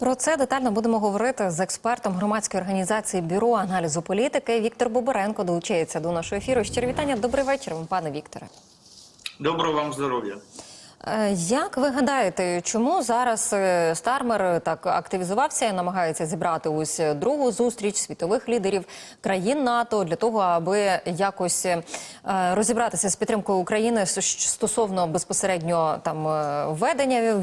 Про це детально будемо говорити з експертом громадської організації бюро аналізу політики. Віктор Боборенко долучається до нашого ефіру. Щиро вітання. Добрий вечір, пане Вікторе. Доброго вам здоров'я. Е, Як ви гадаєте, чому зараз е, Стармер так активізувався і намагається зібрати ось другу зустріч світових лідерів країн НАТО для того, аби якось е, розібратися з підтримкою України стосовно безпосередньо там е, введення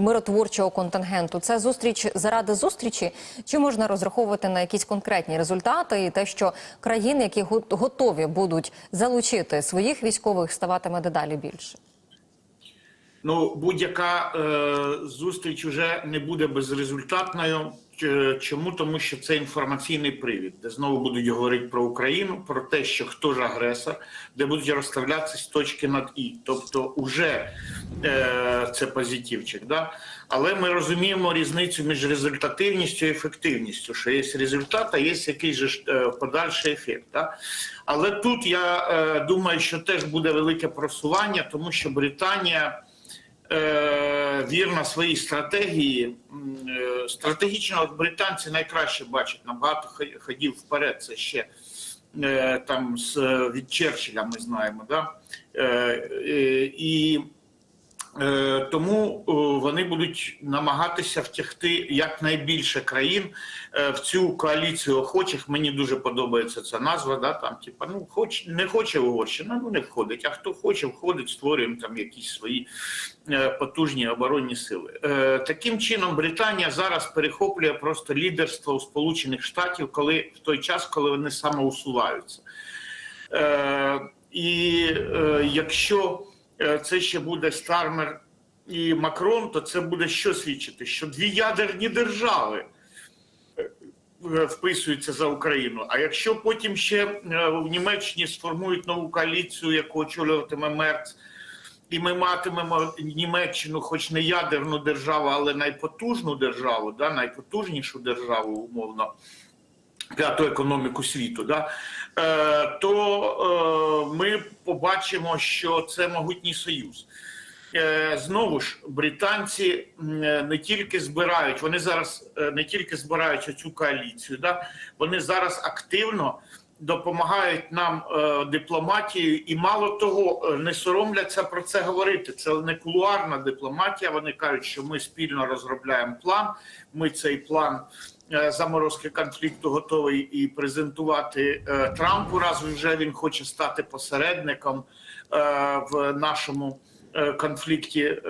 миротворчого контингенту? Це зустріч заради зустрічі, чи можна розраховувати на якісь конкретні результати і те, що країни, які готові будуть залучити своїх військових, ставатиме дедалі більше? Ну, будь-яка е, зустріч вже не буде безрезультатною. Чому? Тому що це інформаційний привід, де знову будуть говорити про Україну, про те, що хто ж агресор, де будуть розставлятися точки над і. Тобто, уже е, це позитивчик. Да? Але ми розуміємо різницю між результативністю і ефективністю, що є результат, а є якийсь же е, подальший ефект. Да? Але тут я е, думаю, що теж буде велике просування, тому що Британія е, вірна своїй стратегії. Е, Стратегічно от британці найкраще бачать набагато ходів вперед. Це ще е, там з е, від Черчилля ми знаємо. Да? Е, е, і Тому е, вони будуть намагатися втягти якнайбільше країн е, в цю коаліцію охочих. Мені дуже подобається ця назва. Да, там, типа, ну хоч не хоче Угорщина, ну не входить. А хто хоче, входить, створюємо там якісь свої е, потужні оборонні сили. Е, Таким чином, Британія зараз перехоплює просто лідерство у Сполучених Штатів, коли в той час, коли вони самоусуваються. Е, І е, якщо е, це ще буде Стармер і Макрон, то це буде що свідчити? Що дві ядерні держави е, вписуються за Україну. А якщо потім ще е, в Німеччині сформують нову коаліцію, яку очолюватиме Мерц, і ми матимемо Німеччину, хоч не ядерну державу, але найпотужну державу, да, найпотужнішу державу, умовно, п'яту економіку світу, да, е, то е, ми побачимо, що це могутній союз. Е, знову ж британці не тільки збирають, вони зараз е, не тільки збирають оцю коаліцію, да, вони зараз активно допомагають нам е, дипломатією, і мало того, е, не соромляться про це говорити. Це не кулуарна дипломатія. Вони кажуть, що ми спільно розробляємо план. Ми цей план заморозки конфлікту готовий і презентувати е, Трампу. Раз вже він хоче стати посередником е, в нашому е, конфлікті е,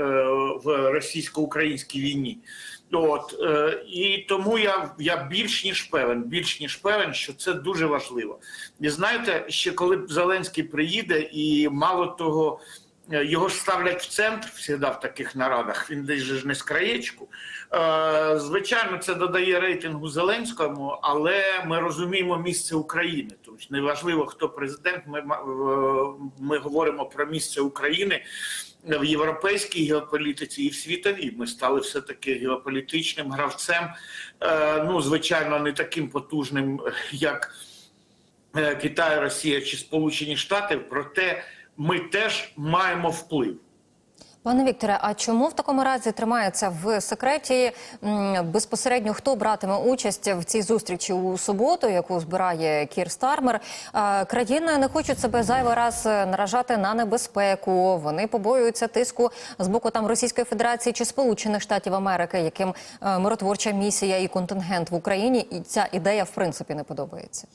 в російсько-українській війні. От е, і тому я, я більш ніж певен, більш ніж певен, що це дуже важливо. І знаєте, ще коли Зеленський приїде, і мало того, е, його ж ставлять в центр завжди в таких нарадах. Він десь ж не з краєчку. Е, Звичайно, це додає рейтингу Зеленському, але ми розуміємо місце України. Тобто неважливо, хто президент. Ми, е, ми говоримо про місце України в європейській геополітиці і в світовій. Ми стали все таки геополітичним гравцем. Е, Ну, звичайно, не таким потужним, як е, Китай, Росія чи Сполучені Штати. Проте ми теж маємо вплив. Пане Вікторе, а чому в такому разі тримається в секреті безпосередньо хто братиме участь в цій зустрічі у суботу, яку збирає Кір Стармер? Країни не хочуть себе зайвий раз е, наражати на небезпеку. Вони побоюються тиску з боку там Російської Федерації чи Сполучених Штатів Америки, яким е, миротворча місія і контингент в Україні, і ця ідея в принципі не подобається.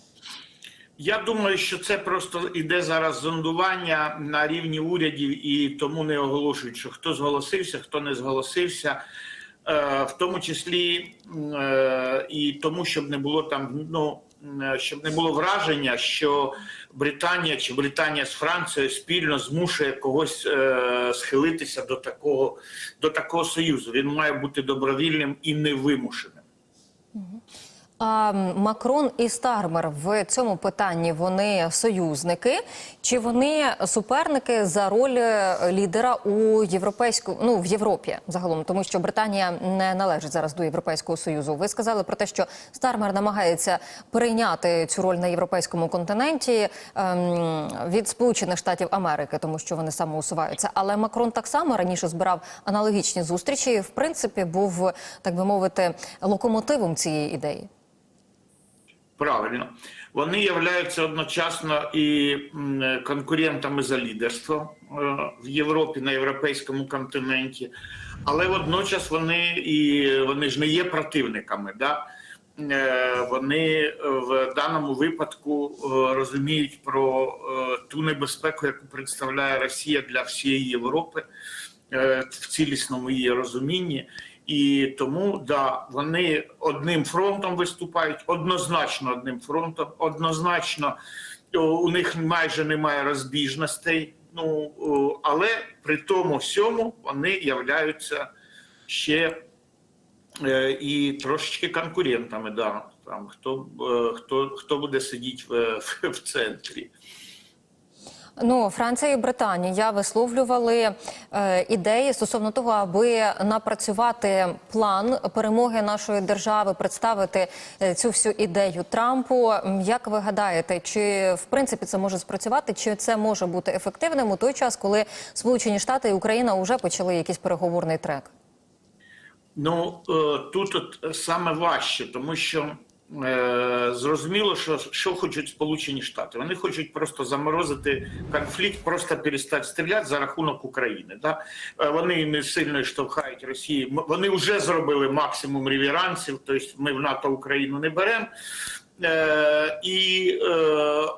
Я думаю, що це просто іде зараз зондування на рівні урядів, і тому не оголошують, що хто зголосився, хто не зголосився, е, в тому числі е, і тому, щоб не було там, ну е, щоб не було враження, що Британія чи Британія з Францією спільно змушує когось схилитися до такого, до такого союзу. Він має бути добровільним і невимушеним. А Макрон і Стармер в цьому питанні вони союзники, чи вони суперники за роль е, лідера у європейську ну в Європі загалом, тому що Британія не належить зараз до Європейського союзу. Ви сказали про те, що Стармер намагається перейняти цю роль на європейському континенті ем, від Сполучених Штатів Америки, тому що вони самоусуваються. Але Макрон так само раніше збирав аналогічні зустрічі. В принципі, був так би мовити локомотивом цієї ідеї. Правильно, вони являються одночасно і конкурентами за лідерство е, в Європі на європейському континенті, але водночас вони і вони ж не є противниками. Да? Е, Вони в даному випадку е, розуміють про е, ту небезпеку, яку представляє Росія для всієї Європи е, в цілісному її розумінні. І тому да, вони одним фронтом виступають, однозначно одним фронтом, однозначно у них майже немає розбіжностей. Ну але при тому всьому вони являються ще е, і трошечки конкурентами. Да, там хто е, хто хто буде сидіти в, в центрі. Ну, Франція і Британія висловлювали е, ідеї стосовно того, аби напрацювати план перемоги нашої держави, представити е, цю всю ідею Трампу. Як ви гадаєте, чи в принципі це може спрацювати, чи це може бути ефективним у той час, коли Сполучені Штати і Україна вже почали якийсь переговорний трек? Ну е, тут от саме важче, тому що зрозуміло, що що хочуть Сполучені Штати. Вони хочуть просто заморозити конфлікт, просто перестати стріляти за рахунок України. Да? Е, Вони не сильно штовхають Росії. Вони вже зробили максимум реверансів, тобто ми в НАТО Україну не беремо. Е, і е,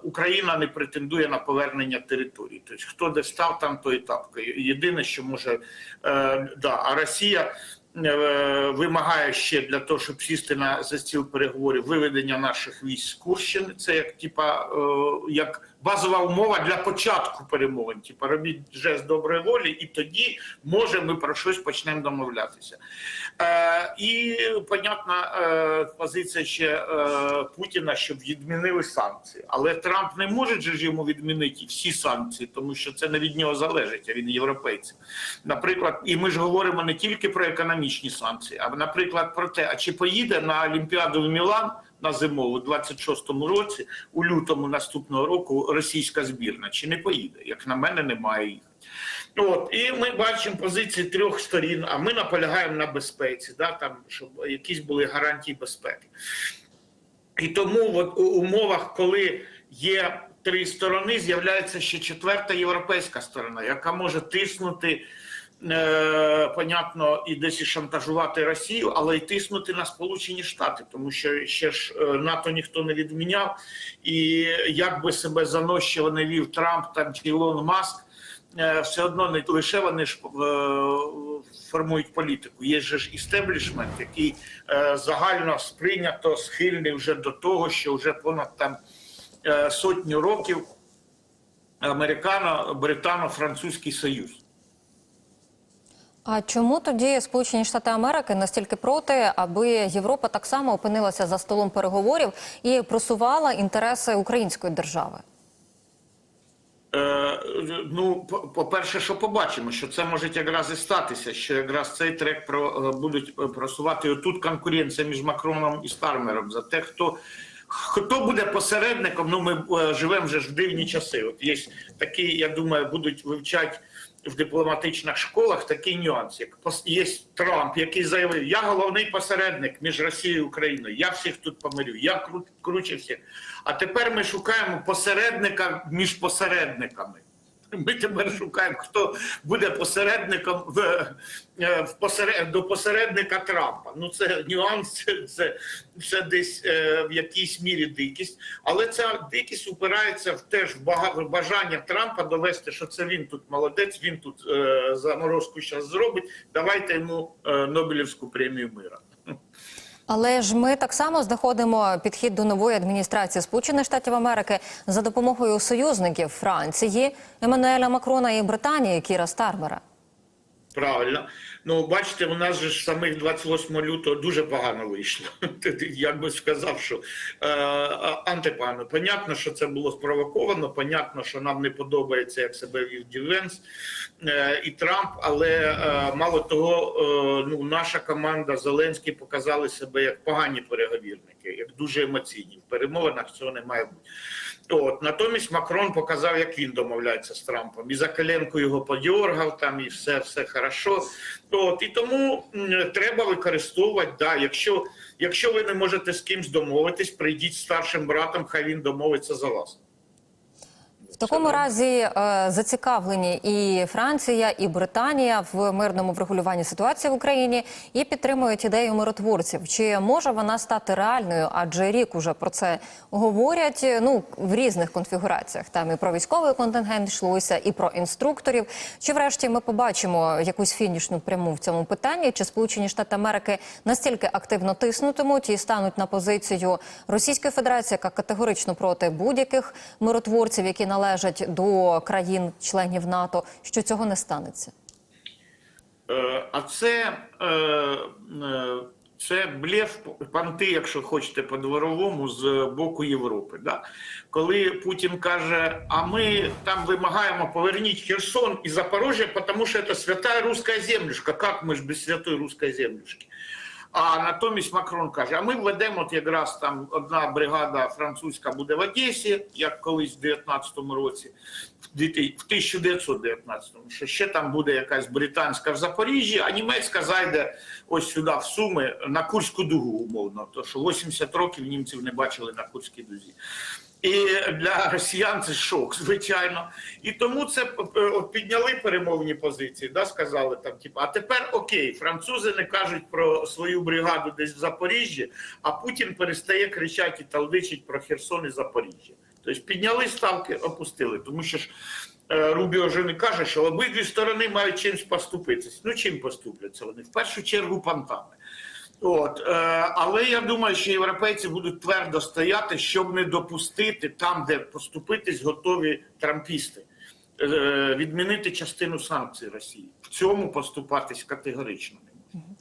Україна не претендує на повернення території. Тобто, хто де став, там той і тапка. Єдине, що може е, да, а Росія е, вимагає ще для того, щоб сісти на за стіл переговорів виведення наших військ з Курщини. Це як типа е, як базова умова для початку перемовин. Типа робіть жест доброї волі, і тоді може ми про щось почнемо домовлятися. Е, і понятна е, позиція ще е, Путіна, щоб відмінили санкції. Але Трамп не може ж йому відмінити всі санкції, тому що це не від нього залежить, а від європейців. Наприклад, і ми ж говоримо не тільки про економічні санкції, а наприклад про те, а чи поїде на Олімпіаду в Мілан на зимову у 26-му році, у лютому наступного року російська збірна, чи не поїде? Як на мене, немає їх. От і ми бачимо позиції трьох сторін. А ми наполягаємо на безпеці, да там щоб якісь були гарантії безпеки. І тому, от у умовах, коли є три сторони, з'являється ще четверта європейська сторона, яка може тиснути. Е, понятно, і десь і шантажувати Росію, але й тиснути на Сполучені Штати, тому що ще ж е, НАТО ніхто не відміняв, і як би себе заносчиво не вів Трамп там чи Ілон Маск, все одно не лише вони ж е, формують політику. Є ж істеблішмент, який е, загально сприйнято схильний вже до того, що вже понад там е, сотню років американо-британо-французький союз. А чому тоді Сполучені Штати Америки настільки проти, аби Європа так само опинилася за столом переговорів і просувала інтереси української держави? Е, ну, по- по-перше, що побачимо, що це може якраз і статися, що якраз цей трек про е, будуть просувати. просувати тут конкуренція між Макроном і Стармером за те, хто. Хто буде посередником? Ну, ми е, живемо вже ж в дивні часи. От є такі, я думаю, будуть вивчати в дипломатичних школах такий нюанс. Як є Трамп, який заявив: я головний посередник між Росією і Україною. Я всіх тут помирю, я кру- круче всіх. А тепер ми шукаємо посередника між посередниками. Ми тепер шукаємо, хто буде посередником в, е, в посеред, до посередника Трампа. Ну це нюанс, це, це, десь е, в якійсь мірі дикість. Але ця дикість упирається в теж в бажання Трампа довести, що це він тут молодець, він тут е, заморозку зараз зробить. Давайте йому е, Нобелівську премію мира. Але ж ми так само знаходимо підхід до нової адміністрації Сполучених Штатів Америки за допомогою союзників Франції, Еммануеля Макрона і Британії Кіра Стармера. Правильно. Ну, бачите, у нас же самих 28 лютого дуже погано вийшло. Я би сказав, що е, антипогано. Понятно, що це було спровоковано, понятно, що нам не подобається, як себе вів Дівенс е, і Трамп, але е, мало того, е, ну, наша команда Зеленський показали себе як погані переговірники, як дуже емоційні. В перемовинах цього не має бути. От натомість Макрон показав, як він домовляється з Трампом. І за коленку його подьоргав там, і все, все хорошо. От і тому треба використовувати. Да, якщо, якщо ви не можете з кимсь домовитись, прийдіть старшим братом, хай він домовиться за вас. Такому разі е, зацікавлені і Франція, і Британія в мирному врегулюванні ситуації в Україні і підтримують ідею миротворців. Чи може вона стати реальною? Адже рік уже про це говорять. Ну в різних конфігураціях. Там і про військовий контингент йшлося, і про інструкторів. Чи врешті ми побачимо якусь фінішну пряму в цьому питанні? Чи Сполучені Штати Америки настільки активно тиснутимуть і стануть на позицію Російської Федерації, яка категорично проти будь-яких миротворців, які належать до країн-членів НАТО, що цього не станеться? Е, А це, е, е, це блеф, панти, якщо хочете по-дворовому, з боку Європи. Да? Коли Путін каже, а ми там вимагаємо поверніть Херсон і Запорожжя, тому що це свята руська землюшка. Як ми ж без святої руської землюшки? А натомість Макрон каже: а ми введемо от якраз там одна бригада французька буде в Одесі, як колись в 19-му році, в дві- в 1919-му, що ще там буде якась британська в Запоріжжі, а німецька зайде ось сюди, в Суми, на Курську дугу, умовно. То що 80 років німців не бачили на Курській дузі. І для росіян це шок, звичайно. І тому це е, підняли перемовні позиції, да, сказали там, типу, а тепер окей, французи не кажуть про свою бригаду десь в Запоріжжі, а Путін перестає кричати і талдичить про Херсон і Запоріжжя. Тобто підняли ставки, опустили. Тому що ж е, Рубіо вже не каже, що обидві сторони мають чимось поступитися. Ну чим поступляться вони? В першу чергу пантами. От, е, але я думаю, що європейці будуть твердо стояти, щоб не допустити там, де поступитись готові трампісти, е, відмінити частину санкцій Росії. В цьому поступатись категорично не можна.